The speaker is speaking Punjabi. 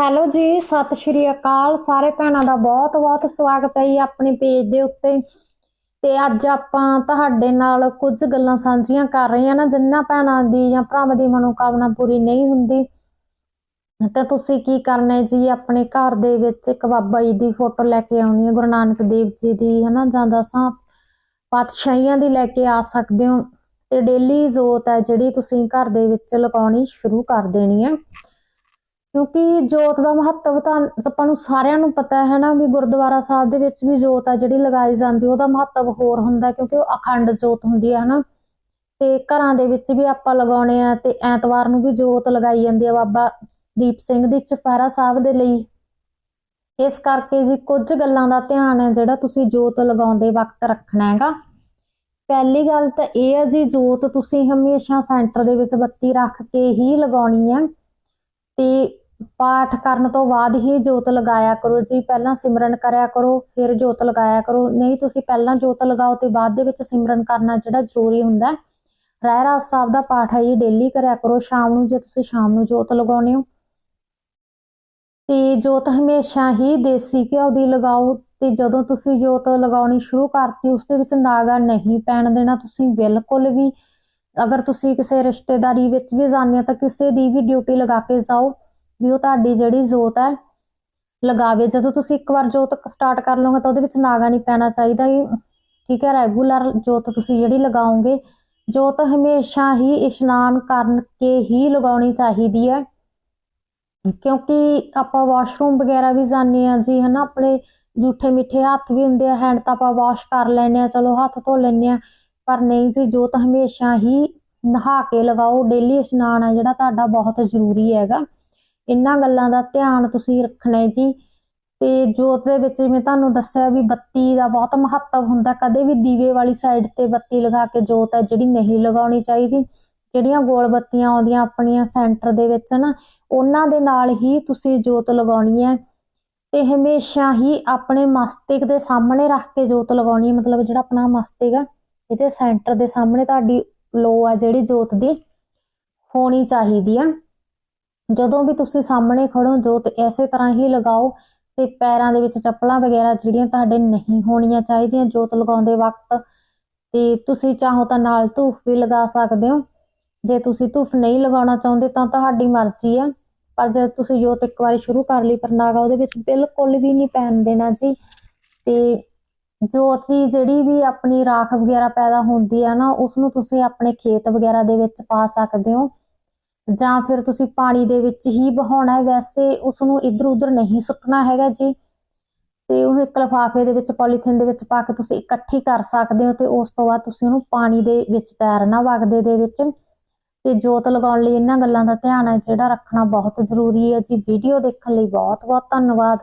ਹੈਲੋ ਜੀ, ਸਤਿ ਸ਼੍ਰੀ ਅਕਾਲ। ਸਾਰੇ ਭੈਣਾਂ ਦਾ ਬਹੁਤ-ਬਹੁਤ ਸਵਾਗਤ ਹੈ ਜੀ ਆਪਣੇ ਪੇਜ ਦੇ ਉੱਤੇ। ਤੇ ਅੱਜ ਆਪਾਂ ਤੁਹਾਡੇ ਨਾਲ ਕੁਝ ਗੱਲਾਂ ਸਾਂਝੀਆਂ ਕਰ ਰਹੇ ਹਾਂ ਨਾ, ਜਿੰਨਾ ਭੈਣਾਂ ਦੀ ਜਾਂ ਭਰਾਵਾਂ ਦੀ ਮਨੋਕਾਮਨਾ ਪੂਰੀ ਨਹੀਂ ਹੁੰਦੀ। ਤਾਂ ਤੁਸੀਂ ਕੀ ਕਰਨਾ ਹੈ ਜੀ, ਆਪਣੇ ਘਰ ਦੇ ਵਿੱਚ ਇੱਕ ਬਾਬਾ ਜੀ ਦੀ ਫੋਟੋ ਲੈ ਕੇ ਆਉਣੀ ਹੈ, ਗੁਰੂ ਨਾਨਕ ਦੇਵ ਜੀ ਦੀ, ਹਨਾ, ਜਾਂ ਦਸਾਂ ਪਾਤਸ਼ਾਹੀਆਂ ਦੀ ਲੈ ਕੇ ਆ ਸਕਦੇ ਹੋ। ਤੇ ਡੇਲੀ ਜੋਤ ਹੈ ਜਿਹੜੀ ਤੁਸੀਂ ਘਰ ਦੇ ਵਿੱਚ ਲਗਾਉਣੀ ਸ਼ੁਰੂ ਕਰ ਦੇਣੀ ਹੈ। ਕਿਉਂਕਿ ਜੋਤ ਦਾ ਮਹੱਤਵ ਤਾਂ ਆਪਾਂ ਨੂੰ ਸਾਰਿਆਂ ਨੂੰ ਪਤਾ ਹੈ ਨਾ ਵੀ ਗੁਰਦੁਆਰਾ ਸਾਹਿਬ ਦੇ ਵਿੱਚ ਵੀ ਜੋਤ ਆ, ਜਿਹੜੀ ਲਗਾਈ ਜਾਂਦੀ, ਉਹਦਾ ਮਹੱਤਵ ਹੋਰ ਹੁੰਦਾ ਕਿਉਂਕਿ ਉਹ ਅਖੰਡ ਜੋਤ ਹੁੰਦੀ ਹੈ, ਹਨਾ? ਤੇ ਘਰਾਂ ਦੇ ਵਿੱਚ ਵੀ ਆਪਾਂ ਲਗਾਉਣੇ ਆ ਤੇ ਐਤਵਾਰ ਨੂੰ ਵੀ ਜੋਤ ਲਗਾਈ ਜਾਂਦੀ ਆ ਬਾਬਾ ਦੀਪ ਸਿੰਘ ਦੀ ਚੁਪਹਿਰਾ ਸਾਹਿਬ ਦੇ ਲਈ। ਇਸ ਕਰਕੇ ਜੀ ਕੁਝ ਗੱਲਾਂ ਦਾ ਧਿਆਨ ਹੈ ਜਿਹੜਾ ਤੁਸੀਂ ਜੋਤ ਲਗਾਉਂਦੇ ਵਕਤ ਰੱਖਣਾ ਹੈਗਾ। ਪਹਿਲੀ ਗੱਲ ਤਾਂ ਇਹ ਹੈ ਜੀ, ਜੋਤ ਤੁਸੀਂ ਹਮੇਸ਼ਾ ਸੈਂਟਰ ਦੇ ਵਿੱਚ ਬੱਤੀ ਰੱਖ ਕੇ ਹੀ ਲਗਾਉਣੀ ਹੈ। ਤੇ ਪਾਠ ਕਰਨ ਤੋਂ ਬਾਅਦ ਹੀ ਜੋਤ ਲਗਾਇਆ ਕਰੋ ਜੀ, ਪਹਿਲਾਂ ਸਿਮਰਨ ਕਰਿਆ ਕਰੋ, ਫਿਰ ਜੋਤ ਲਗਾਇਆ ਕਰੋ। ਨਹੀਂ, ਤੁਸੀਂ ਪਹਿਲਾਂ ਜੋਤ ਲਗਾਓ ਤੇ ਬਾਅਦ ਦੇ ਵਿੱਚ ਸਿਮਰਨ ਕਰਨਾ ਜਿਹੜਾ ਜ਼ਰੂਰੀ ਹੁੰਦਾ ਰਹਿ ਰਾਸ ਸਾਹਿਬ ਦਾ ਪਾਠ ਹੈ ਜੀ, ਡੇਲੀ ਕਰਿਆ ਕਰੋ, ਸ਼ਾਮ ਨੂੰ ਜੇ ਤੁਸੀਂ ਸ਼ਾਮ ਨੂੰ ਜੋਤ ਲਗਾਉਣੇ ਹੋ। ਤੇ ਜੋਤ ਹਮੇਸ਼ਾ ਹੀ ਦੇਸੀ ਘਿਓ ਦੀ ਲਗਾਓ ਤੇ ਜਦੋਂ ਤੁਸੀਂ ਜੋਤ ਲਗਾਉਣੀ ਸ਼ੁਰੂ ਕਰਤੀ, ਉਸ ਦੇ ਵਿੱਚ ਨਾਗਾ ਨਹੀਂ ਪੈਣ ਦੇਣਾ ਤੁਸੀਂ ਬਿਲਕੁਲ ਵੀ। ਅਗਰ ਤੁਸੀਂ ਕਿਸੇ ਰਿਸ਼ਤੇਦਾਰੀ ਵਿੱਚ ਵੀ ਜਾਂਦੇ ਹੋ ਤਾਂ ਕਿਸੇ ਦੀ ਵੀ ਡਿਊਟੀ ਲਗਾ ਕੇ ਜਾਓ। ਵੀ ਉਹ ਤੁਹਾਡੀ ਜਿਹੜੀ ਜੋਤ ਹੈ, ਲਗਾਵੇ। ਜਦੋਂ ਤੁਸੀਂ ਇੱਕ ਵਾਰ ਜੋਤ ਸਟਾਰਟ ਕਰ ਲਓਗੇ ਤਾਂ ਉਹਦੇ ਵਿੱਚ ਨਾਗਾ ਨਹੀਂ ਪੈਣਾ ਚਾਹੀਦਾ। ਠੀਕ ਹੈ ਰੈਗੂਲਰ ਜੋਤ ਤੁਸੀਂ ਜਿਹੜੀ ਲਗਾਓਗੇ, ਜੋਤ ਹਮੇਸ਼ਾ ਹੀ ਇਸ਼ਨਾਨ ਕਰਨ ਹੀ ਲਗਾਉਣੀ ਚਾਹੀਦੀ ਹੈ। ਕਿਉਂਕਿ ਆਪਾਂ ਵਾਸ਼ਰੂਮ ਵਗੈਰਾ ਵੀ ਜਾਂਦੇ ਆ ਜੀ, ਹਨਾ, ਆਪਣੇ ਜੂਠੇ ਮਿੱਠੇ ਹੱਥ ਵੀ ਹੁੰਦੇ ਆ ਹੈਂਡ ਤਾਂ ਆਪਾਂ ਵਾਸ਼ ਕਰ ਲੈਨੇ ਆ ਚਲੋ ਹੱਥ ਧੋ ਲੈਨੇ ਆ ਪਰ ਨਹੀਂ ਜੀ, ਜੋਤ ਹਮੇਸ਼ਾ ਹੀ ਨਹਾ ਕੇ ਲਗਾਓ। ਡੇਲੀ ਇਸ਼ਨਾਨ ਹੈ ਜਿਹੜਾ, ਤੁਹਾਡਾ ਬਹੁਤ ਜ਼ਰੂਰੀ ਹੈਗਾ। ਇਹਨਾਂ ਗੱਲਾਂ ਦਾ ਧਿਆਨ ਤੁਸੀਂ ਰੱਖਣਾ ਹੈ ਜੀ। ਤੇ ਜੋਤ ਦੇ ਵਿੱਚ ਜਿਵੇਂ ਤੁਹਾਨੂੰ ਦੱਸਿਆ ਵੀ ਬੱਤੀ ਦਾ ਬਹੁਤ ਮਹੱਤਵ ਹੁੰਦਾ, ਕਦੇ ਵੀ ਦੀਵੇ ਵਾਲੀ ਸਾਈਡ ਤੇ ਬੱਤੀ ਲਗਾ ਕੇ ਜੋਤ ਹੈ, ਜਿਹੜੀ ਨਹੀਂ ਲਗਾਉਣੀ ਚਾਹੀਦੀ। ਜਿਹੜੀਆਂ ਗੋਲ ਬੱਤੀਆਂ ਆਉਂਦੀਆਂ ਆਪਣੀਆਂ ਸੈਂਟਰ ਦੇ ਵਿੱਚ ਨਾ, ਉਹਨਾਂ ਦੇ ਨਾਲ ਹੀ ਤੁਸੀਂ ਜੋਤ ਲਗਾਉਣੀ ਹੈ। ਤੇ ਹਮੇਸ਼ਾ ਹੀ ਆਪਣੇ ਮਸਤਕ ਦੇ ਸਾਹਮਣੇ ਰੱਖ ਕੇ ਜੋਤ ਲਗਾਉਣੀ ਹੈ, ਮਤਲਬ ਜਿਹੜਾ ਆਪਣਾ ਮਸਤਕ ਹੈ ਇਹਦੇ ਸੈਂਟਰ ਦੇ ਸਾਹਮਣੇ ਤੁਹਾਡੀ ਲੋ ਆ ਜਿਹੜੀ ਜੋਤ ਦੀ ਹੋਣੀ ਚਾਹੀਦੀ ਆ। ਜਦੋਂ ਵੀ ਤੁਸੀਂ ਸਾਹਮਣੇ ਖੜੋ ਜੋਤ, ਐਸੇ ਤਰ੍ਹਾਂ ਹੀ ਲਗਾਓ ਤੇ ਪੈਰਾਂ ਦੇ ਵਿੱਚ ਚੱਪਲਾਂ ਵਗੈਰਾ ਜਿਹੜੀਆਂ ਤੁਹਾਡੇ ਨਹੀਂ ਹੋਣੀਆਂ ਚਾਹੀਦੀਆਂ ਜੋਤ ਲਗਾਉਂਦੇ ਵਕਤ, ਤੇ ਤੁਸੀਂ ਚਾਹੋ ਤਾਂ ਨਾਲ ਧੂਫ ਵੀ ਲਗਾ ਸਕਦੇ ਹੋ। ਜੇ ਤੁਸੀਂ ਧੂਫ ਨਹੀਂ ਲਗਾਉਣਾ ਚਾਹੁੰਦੇ ਤਾਂ ਤੁਹਾਡੀ ਮਰਜ਼ੀ ਆ ਪਰ ਜੇ ਤੁਸੀਂ ਜੋਤ ਇੱਕ ਵਾਰੀ ਸ਼ੁਰੂ ਕਰ ਲਈ ਪਰ ਨਾਗਾ ਉਹਦੇ ਵਿੱਚ ਬਿਲਕੁਲ ਵੀ ਨਹੀਂ ਪੈਣ ਦੇਣਾ ਜੀ। ਤੇ ਜੋਤ ਦੀ ਜਿਹੜੀ ਵੀ ਆਪਣੀ ਰਾਖ ਵਗੈਰਾ ਪੈਦਾ ਹੁੰਦੀ ਆ ਨਾ ਉਸ ਨੂੰ ਤੁਸੀਂ ਆਪਣੇ ਖੇਤ ਵਗੈਰਾ ਦੇ ਵਿੱਚ ਪਾ ਸਕਦੇ ਹੋ। ਜਾਂ ਫਿਰ ਤੁਸੀਂ ਪਾਣੀ ਦੇ ਵਿੱਚ ਹੀ ਬਹਾਉਣਾ ਹੈ, ਵੈਸੇ ਉਸ ਨੂੰ ਇੱਧਰ ਉੱਧਰ ਨਹੀਂ ਸੁੱਟਣਾ ਹੈਗਾ ਜੀ। ਤੇ ਉਹਨੂੰ ਇੱਕ ਲਿਫਾਫੇ ਦੇ ਵਿੱਚ, ਪੋਲੀਥੀਨ ਦੇ ਵਿੱਚ ਪਾ ਕੇ ਤੁਸੀਂ ਇਕੱਠੀ ਕਰ ਸਕਦੇ ਹੋ ਤੇ ਉਸ ਤੋਂ ਬਾਅਦ ਤੁਸੀਂ ਉਹਨੂੰ ਪਾਣੀ ਦੇ ਵਿੱਚ ਤੈਰਨਾ, ਵਗਦੇ ਦੇ ਵਿੱਚ। ਤੇ ਜੋਤ ਲਗਾਉਣ ਲਈ ਇਹਨਾਂ ਗੱਲਾਂ ਦਾ ਧਿਆਨ ਹੈ, ਜਿਹੜਾ ਰੱਖਣਾ ਬਹੁਤ ਜ਼ਰੂਰੀ ਹੈ ਜੀ। ਵੀਡੀਓ ਦੇਖਣ ਲਈ ਬਹੁਤ ਬਹੁਤ ਧੰਨਵਾਦ।